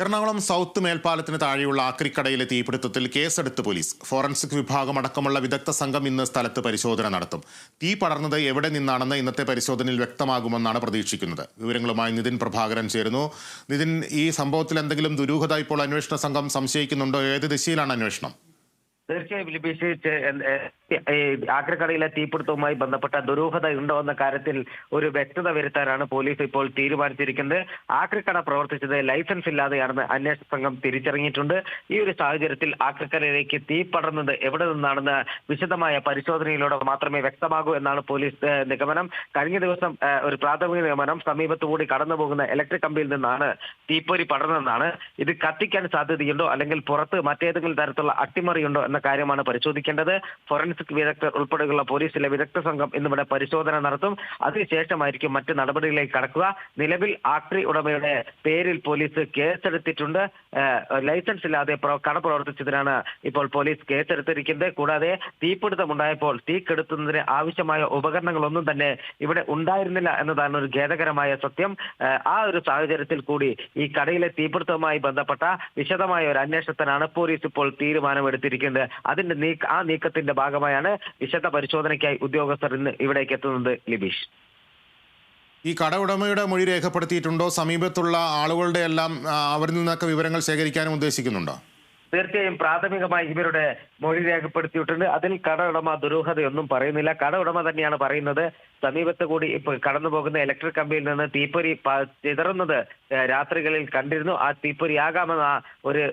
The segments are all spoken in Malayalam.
എറണാകുളം സൗത്ത് മേൽപ്പാലത്തിന് താഴെയുള്ള ആക്രിക്കടയിലെ തീപിടുത്തത്തിൽ കേസെടുത്ത് പോലീസ്. ഫോറൻസിക് വിഭാഗം അടക്കമുള്ള വിദഗ്ധ സംഘം ഇന്ന് സ്ഥലത്ത് പരിശോധന നടത്തും. തീ പടർന്നത് എവിടെ നിന്നാണെന്ന് ഇന്നത്തെ പരിശോധനയിൽ വ്യക്തമാകുമെന്നാണ് പ്രതീക്ഷിക്കുന്നത്. വിവരങ്ങളുമായി നിതിൻ പ്രഭാകരൻ ചേരുന്നു. നിതിൻ ഈ സംഭവത്തിൽ എന്തെങ്കിലും ദുരൂഹത ഇപ്പോൾ അന്വേഷണ സംഘം സംശയിക്കുന്നുണ്ടോ? ഏത് ദിശയിലാണ് അന്വേഷണം? തീർച്ചയായും ആക്രക്കടയിലെ തീപിടുത്തവുമായി ബന്ധപ്പെട്ട ദുരൂഹത ഉണ്ടോ എന്ന കാര്യത്തിൽ ഒരു വ്യക്തത വരുത്താനാണ് പോലീസ് ഇപ്പോൾ തീരുമാനിച്ചിരിക്കുന്നത്. ആക്രക്കട പ്രവർത്തിച്ചത് ലൈസൻസ് ഇല്ലാതെയാണെന്ന് അന്വേഷണ സംഘം തിരിച്ചറിഞ്ഞിട്ടുണ്ട്. ഈ ഒരു സാഹചര്യത്തിൽ ആക്രക്കടയിലേക്ക് തീ പടർന്നത് എവിടെ നിന്നാണെന്ന് വിശദമായ പരിശോധനയിലൂടെ മാത്രമേ വ്യക്തമാകൂ എന്നാണ് പോലീസ് നിഗമനം. കഴിഞ്ഞ ദിവസം ഒരു പ്രാഥമിക നിഗമനം സമീപത്തുകൂടി കടന്നു പോകുന്ന ഇലക്ട്രിക് കമ്പിയിൽ നിന്നാണ് തീപ്പൊരി പടർന്നതെന്നാണ്. ഇത് കത്തിക്കാൻ സാധ്യതയുണ്ടോ അല്ലെങ്കിൽ പുറത്ത് മറ്റേതെങ്കിലും തരത്തിലുള്ള അട്ടിമറിയുണ്ടോ എന്ന കാര്യമാണ് പരിശോധിക്കേണ്ടത്. ഫോറൻസിക് വിദഗ്ധർ ഉൾപ്പെടെയുള്ള പോലീസിലെ വിദഗ്ധ സംഘം ഇന്നിവിടെ പരിശോധന നടത്തും. അതിനുശേഷമായിരിക്കും മറ്റ് നടപടികളിലേക്ക് കടക്കുക. നിലവിൽ ആക്രി ഉടമയുടെ പേരിൽ പോലീസ് കേസെടുത്തിട്ടുണ്ട്. ലൈസൻസ് ഇല്ലാതെ കട പ്രവർത്തിച്ചതിനാണ് ഇപ്പോൾ പോലീസ് കേസെടുത്തിരിക്കുന്നത്. കൂടാതെ തീപിടുത്തമുണ്ടായപ്പോൾ തീ കെടുത്തുന്നതിന് ആവശ്യമായ ഉപകരണങ്ങളൊന്നും തന്നെ ഇവിടെ ഉണ്ടായിരുന്നില്ല എന്നതാണ് ഒരു ഖേദകരമായ സത്യം. ആ ഒരു സാഹചര്യത്തിൽ കൂടി ഈ കടയിലെ തീപിടുത്തവുമായി ബന്ധപ്പെട്ട വിശദമായ ഒരു അന്വേഷണത്തിനാണ് പോലീസ് ഇപ്പോൾ തീരുമാനമെടുത്തിരിക്കുന്നത്. അതിന്റെ ആ നീക്കത്തിന്റെ ഭാഗമായാണ് വിശദ പരിശോധനയ്ക്കായി ഉദ്യോഗസ്ഥർ ഇന്ന് ഇവിടേക്ക് എത്തുന്നത് ലിബീഷ്. ഈ കട ഉടമയുടെ മൊഴി രേഖപ്പെടുത്തിയിട്ടുണ്ടോ? സമീപത്തുള്ള ആളുകളുടെ എല്ലാം അവരിൽ നിന്നൊക്കെ വിവരങ്ങൾ ശേഖരിക്കാനും ഉദ്ദേശിക്കുന്നുണ്ടോ? തീർച്ചയായും പ്രാഥമികമായി ഇവരുടെ മൊഴി രേഖപ്പെടുത്തിയിട്ടുണ്ട്. അതിൽ കട ഉടമ ദുരൂഹതയൊന്നും പറയുന്നില്ല. കട ഉടമ തന്നെയാണ് പറയുന്നത്. സമീപത്ത് കൂടി ഇപ്പൊ കടന്നു പോകുന്ന ഇലക്ട്രിക് കമ്പിയിൽ നിന്ന് തീപ്പൊരി ചിതറുന്നത് രാത്രികളിൽ കണ്ടിരുന്നു. ആ തീപ്പൊരി ആകാമെന്ന ഒരു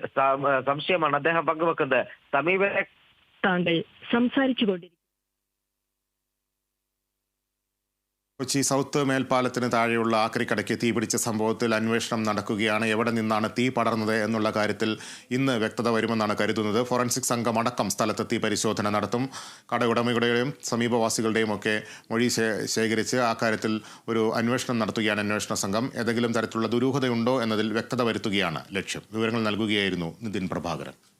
സംശയമാണ് അദ്ദേഹം പങ്കുവെക്കുന്നത്. സമീപ താങ്കൾ സംസാരിച്ചു കൊച്ചി സൗത്ത് മേൽപ്പാലത്തിന് താഴെയുള്ള ആക്രിക്കടയ്ക്ക് തീപിടിച്ച സംഭവത്തിൽ അന്വേഷണം നടക്കുകയാണ്. എവിടെ നിന്നാണ് തീ പടർന്നത് എന്നുള്ള കാര്യത്തിൽ ഇന്ന് വ്യക്തത വരുമെന്നാണ് കരുതുന്നത്. ഫോറൻസിക് സംഘം അടക്കം സ്ഥലത്തെത്തി പരിശോധന നടത്തും. കടയുടമകളുടെയും സമീപവാസികളുടെയും ഒക്കെ മൊഴി ശേഖരിച്ച് ആ കാര്യത്തിൽ ഒരു അന്വേഷണം നടത്തുകയാണ് അന്വേഷണ സംഘം. ഏതെങ്കിലും തരത്തിലുള്ള ദുരൂഹതയുണ്ടോ എന്നതിൽ വ്യക്തത വരുത്തുകയാണ് ലക്ഷ്യം. വിവരങ്ങൾ നൽകുകയായിരുന്നു നിതിൻ പ്രഭാകരൻ.